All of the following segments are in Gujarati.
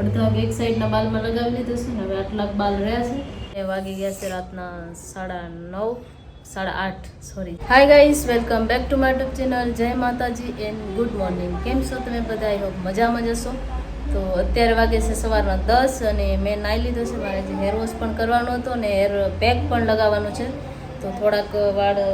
અડધા એક સાઈડના બાલમાં લગાવી લીધું છે ને, હવે આટલા બાલ રહ્યા છે. એ વાગી ગયા છે રાતના સાડા નવ, સાડા આઠ sorry hi guys welcome back to my tube channel જય માતાજી એન્ડ ગુડ મોર્નિંગ કેમ છો તમે બધા? આઈ હોપ મજામાં જશો તો અત્યારે વાગે છે સવારના દસ અને મેં નાહી લીધો છે. મારે જે હેર વોશ પણ કરવાનો હતો ને હેર પેક પણ લગાવવાનું છે. તો થોડાક વાળ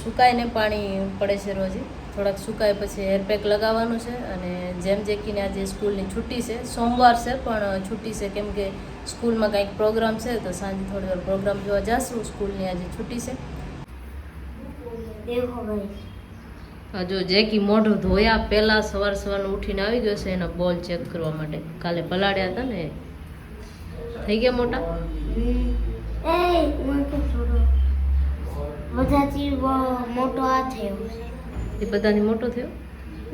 સુકાય ને પાણી પડે છે રોજે. થોડાક સુકાય પછી હેરપેક લગાવવાનું છે અને જેમ જેકીને આજે સ્કૂલની છૂટી છે સોમવાર છે પણ છૂટી છે કેમ કે સ્કૂલમાં કંઈક પ્રોગ્રામ છે તો સાંજે થોડી વાર પ્રોગ્રામ જોવા જશું સ્કૂલની આજે છૂટી છે. હજુ જેકી મોઢું ધોયા પહેલાં સવાર સવારનું ઉઠીને આવી ગયો છે એનો બોલ ચેક કરવા માટે. કાલે પલાળ્યા હતા ને. થઈ ગયા મોટા? મોટો આ થયો એ બધાને મોટો થયો?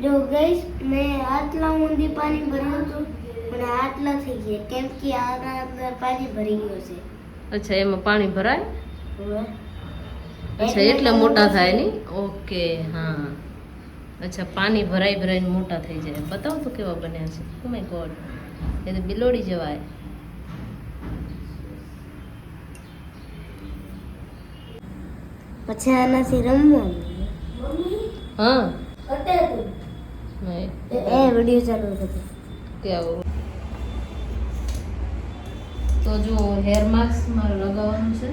જો ગઈશ મેં આટલા ઊંધી પાણી ભર્યું હતું મને આટલા થઈ ગયા કેમ કે આના અંદર પાણી ભરી ગયું છે. અચ્છા એમાં પાણી ભરાય? અચ્છા એટલા મોટા થાય નહીં? ઓકે હા. અચ્છા પાણી ભરાઈ ભરાઈને મોટા થઈ જાય. બતાવો તો કેવા બન્યા છે. ઓ માય ગોડ એ તો બિલોડી જવાય. પછી આનાથી રમવાનું? હા. એ વીડિયો ચાલુ હતો કેવું તો જો હેર માસ્ક મારે લગાવવાનું છે.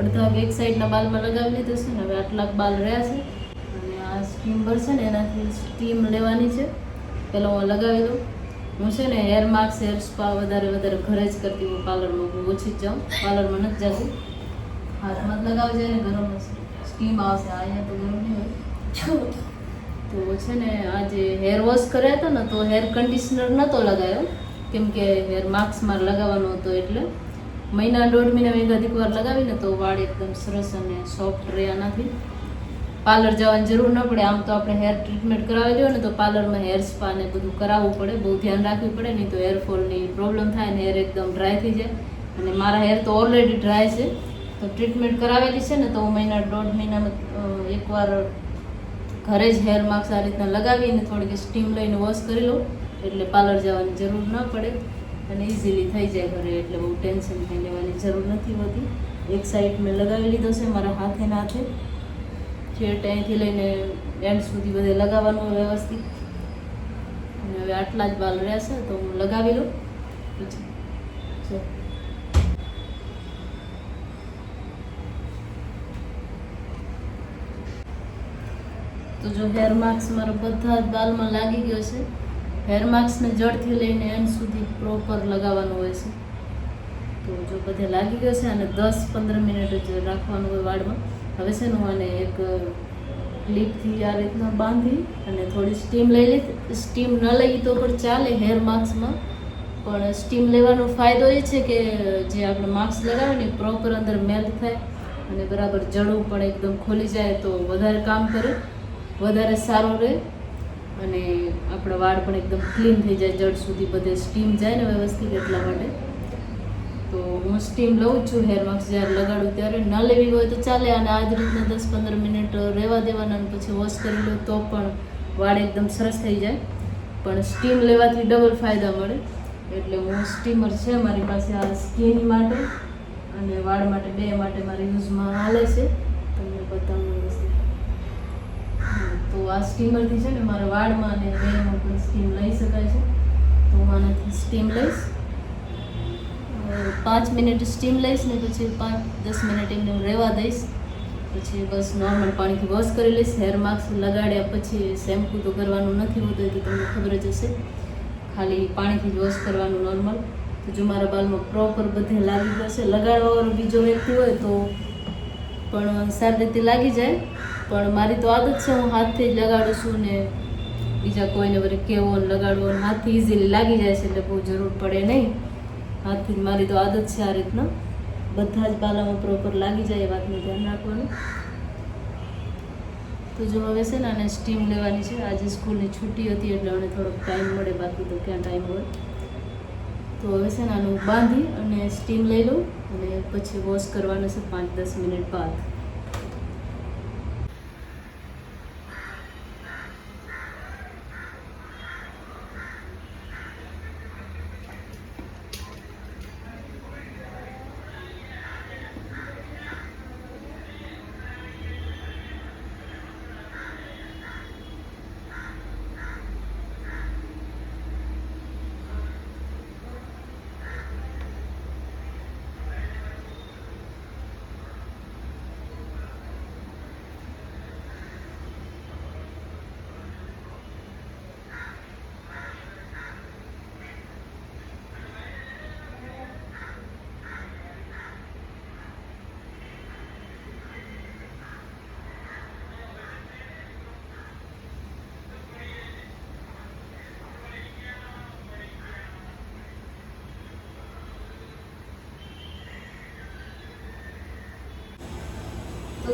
અડધા એક સાઈડના બાલમાં લગાવી લીધું છે ને હવે આટલા બાલ રહ્યા છે. અને આ સ્ટીમર છે ને એનાથી સ્ટીમ લેવાની છે. પહેલાં હું લગાવી દઉં. હું છે ને હેર માસ્ક હેર સ્પા વધારે વધારે ઘરે જ કરતી હું પાર્લરમાં હું ઓછી જ જાઉં. પાર્લરમાં નથી જતી. હાથમાં જ લગાવજે ને ગરમ સ્ટીમ આવશે અહીંયા તો ગરમ નહીં હોય. તો છે ને આજે હેર વોશ કર્યા હતા ને, તો હેર કન્ડિશનર નહોતો લગાવ્યો કેમ કે હેર માસ્ક મારે લગાવવાનો હતો એટલે. મહિના દોઢ મહિના એકાધિક વાર લગાવીને તો વાળ એકદમ સરસ અને સોફ્ટ રહ્યા નથી. પાર્લર જવાની જરૂર ન પડે. આમ તો આપણે હેર ટ્રીટમેન્ટ કરાવી લ્યો ને, તો પાર્લરમાં હેર સ્પા ને બધું કરાવવું પડે. બહુ ધ્યાન રાખવું પડે, નહીં તો હેરફોલની પ્રોબ્લેમ થાય ને હેર એકદમ ડ્રાય થઈ જાય. અને મારા હેર તો ઓલરેડી ડ્રાય છે. તો ટ્રીટમેન્ટ કરાવેલી છે ને, તો હું મહિના દોઢ મહિનામાં એકવાર ઘરે જ હેર માસ્ક આ રીતના લગાવીને થોડીક સ્ટીમ લઈને વોશ કરી લઉં એટલે પાર્લર જવાની જરૂર ન પડે અને ઇઝીલી થઈ જાય ઘરે એટલે બહુ ટેન્શન કંઈ લેવાની જરૂર નથી હોતી. એક સાઈડ મેં લગાવી લીધો છે મારા હાથે ને હાથે. છેટ અહીંથી લઈને એન્ડ સુધી બધે લગાવવાનું વ્યવસ્થિત. અને હવે આટલા જ બાલ છે તો હું લગાવી લઉં. પછી. તો જો હેર માર્ક્સ મારો બધા જ બાલમાં લાગી ગયો છે હેર માસ્કને જડથી લઈને એન્ડ સુધી પ્રોપર લગાવવાનું હોય છે. તો જો બધે લાગી ગયો છે અને દસ પંદર મિનિટ જ રાખવાનું હોય વાળમાં. હવે છે ને હું આને એક ક્લિપથી આ રીતના બાંધી અને થોડી સ્ટીમ લઈ લે સ્ટીમ ન લઈ તો પણ ચાલે હેર માર્ક્સમાં પણ સ્ટીમ લેવાનો ફાયદો એ છે કે જે આપણે માસ્ક લગાવે ને પ્રોપર અંદર મેલ્ટ થાય અને બરાબર જડવું પણ એકદમ ખોલી જાય તો વધારે કામ કરે. વધારે સારું રહે અને આપણા વાળ પણ એકદમ ક્લીન થઈ જાય, જડ સુધી બધે સ્ટીમ જાય ને વ્યવસ્થિત એટલા માટે. તો હું સ્ટીમ લઉં છું હેર માસ્ક જ્યારે લગાડું ત્યારે, ન લેવી હોય તો ચાલે અને આ જ રીતના દસ પંદર મિનિટ રહેવા દેવાના અને પછી વોશ કરી લો તો પણ વાળ એકદમ સરસ થઈ જાય. પણ સ્ટીમ લેવાથી ડબલ ફાયદા મળે. એટલે હું સ્ટીમર છે મારી પાસે આ સ્કિન માટે અને વાળ માટે, બે માટે મારી યુઝમાં હાલે છે. તમને બતાવું તો આ સ્ટીમરથી છે ને મારા વાળમાં અને બેમાં પણ સ્ટીમ લઈ શકાય છે. તો હું આનાથી સ્ટીમ લઈશ. પાંચ મિનિટ સ્ટીમ લઈશ ને પછી પાંચ દસ મિનિટ એમને રહેવા દઈશ. પછી બસ નોર્મલ પાણીથી વોશ કરી લઈશ. હેર માસ્ક લગાડ્યા પછી શેમ્પૂ તો કરવાનું નથી હોતું તો તમને ખબર જ હશે. ખાલી પાણીથી જ વોશ કરવાનું નોર્મલ. તો જો મારા બાલમાં પ્રોપર બધે લાગી જશે, લગાડવાવાળો બીજો વ્યક્તિ હોય તો પણ સારી રીતે લાગી જાય. પણ મારી તો આદત છે, હું હાથથી જ લગાડું છું ને બીજા કોઈને વળી કહેવો ને લગાડવો ને હાથથી ઇઝીલી લાગી જાય છે એટલે બહુ જરૂર પડે નહીં. હાથથી મારી તો આદત છે આ રીતના. બધા જ બાલામાં પ્રોપર લાગી જાય એ વાતનું ધ્યાન રાખવાનું. તો જો હવે છે ને આને સ્ટીમ લેવાની છે. આજે સ્કૂલની છુટ્ટી હતી એટલે મને થોડોક ટાઈમ મળે, બાકી તો ક્યાં ટાઈમ હોય. તો હવે છે ને આનું બાંધી અને સ્ટીમ લઈ લઉં અને પછી વોશ કરવાનું છે પાંચ દસ મિનિટ બાદ.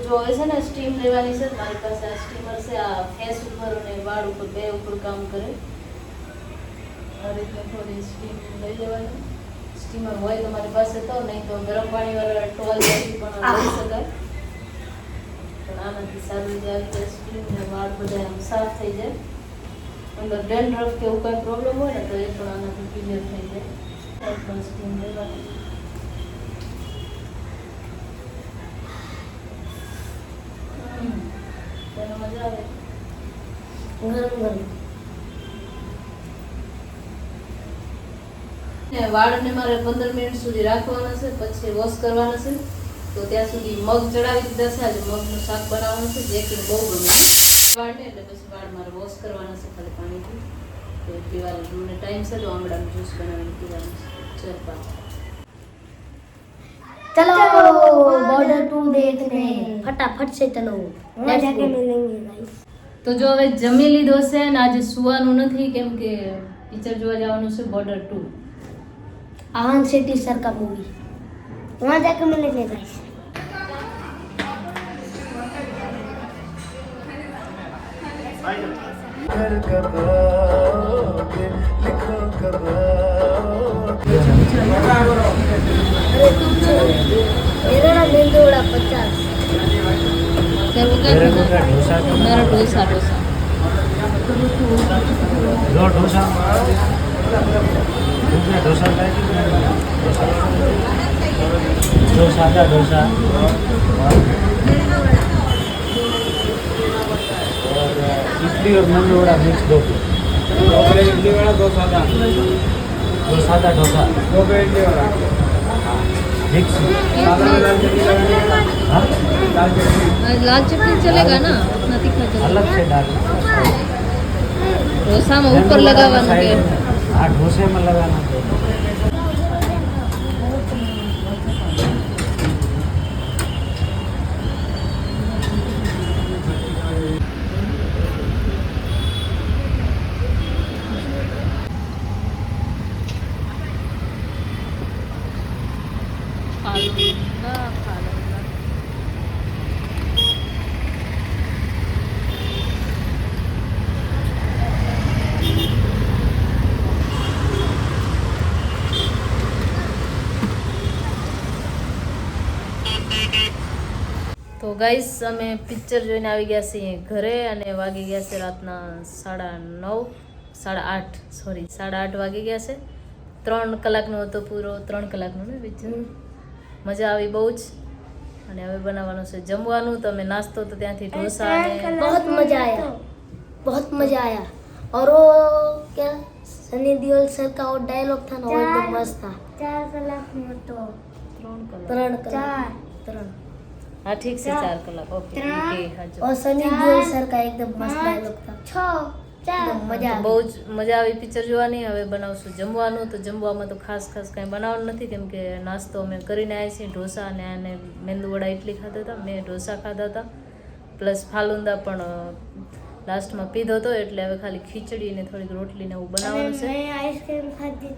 જો હવે છે ને સ્ટીમ લેવાની છે, મારી પાસે આ સ્ટીમર છે, આ ફેસ ઉપર અને વાળ ઉપર બે ઉપર કામ કરે. આ રીતે થોડી સ્ટીમ લઈ લેવાની. સ્ટીમર હોય તો મારી પાસે તો, નહીં તો ગરમ પાણીવાળા ટોલથી પણ લઈ શકાય. પણ આનાથી સારું જે આવી જાય સ્ટીમ ને વાળ બધા આમ સાફ થઈ જાય. અંદર ડેન્ડ્રફ કે એવું કાંઈ પ્રોબ્લેમ હોય ને, તો એ પણ આનાથી ક્લિયર થઈ જાય. પણ સ્ટીમ લેવાની. વાળને મારે પંદર મિનિટ સુધી રાખવાના છે, પછી વોશ કરવાના છે. તો ત્યાં સુધી મગ ચડાવી દીધા છે, આજે મગનું શાક બનાવવાનું છે, જે કે બહુ ગમે. વાળને એટલે પછી વાળ મારે વોશ કરવાના છે, ખાલી પાણીથી. તો પીવાનું મને ટાઈમ છે, તો આમળાનું જ્યુસ બનાવીને પીવાનું છે. ચલ બોર્ડર ટુ દેખને फटाफट से चलो वहाँ जाके मिलेंगे गाइस તો જો હવે જમી લીધો છે ને આજે સુવાનું નથી કેમ કે પિક્ચર જોવા જવાનું છે border two Anand Shetty sir का मूवी वहाँ जाके मिलेंगे गाइस घर મારા ઢોસા ઢોસા लो डोसा दूसरा डोसा का है कि डोसा जो सादा डोसा और और इडली और नंद वड़ा मिक्स दो इडली वाला दो सादा दो सादा डोसा दो पे इडली वाला लाल चटनी चलेगा ना उतना तीखा चलेगा डोसा में ऊपर लगावाना है हाँ डोसे में लगाना ગાઈસ અમે પિક્ચર જોઈને આવી ગયા છીએ ઘરે અને વાગી ગયા છે રાતના સાડા નવ સાડા આઠ સોરી સાડા આઠ વાગી ગયા છે ત્રણ કલાકનો હતો પૂરો ત્રણ કલાકનો ને પિક્ચર મજા આવી બહુ જ અને હવે બનાવવાનું છે જમવાનું તો અમે નાસ્તો તો ત્યાંથી ઢોસા અને बहुत मजा आया बहुत मजा आया और वो क्या सनी देओल सर का वो डायलॉग था ना वो एकदम मस्त था चार कलाक में तो ત્રણ કલાક ત્રણ કલાક ત્રણ હા ઠીક છે ચાર કલાક. ઓકે ઓર સની દેઓલ સર કા એકદમ મસ્ત ડાયલોગ મજા બહુ જ મજા આવી પિક્ચર જોવાની. હવે બનાવશું જમવાનું. તો જમવામાં તો ખાસ ખાસ કાંઈ બનાવવાનું નથી. કેમ કે નાસ્તો અમે કરીને આવ્યા છીએ ઢોસા અને આને મેંદુવડા ઇડલી ખાધા હતા. મેં ઢોસા ખાધા હતા. પ્લસ ફાલુંદા પણ લાસ્ટમાં પીધો હતો. એટલે હવે ખાલી ખીચડી ને થોડીક રોટલી ને એવું બનાવવાનું છે. આઈસ્ક્રીમ ખાધી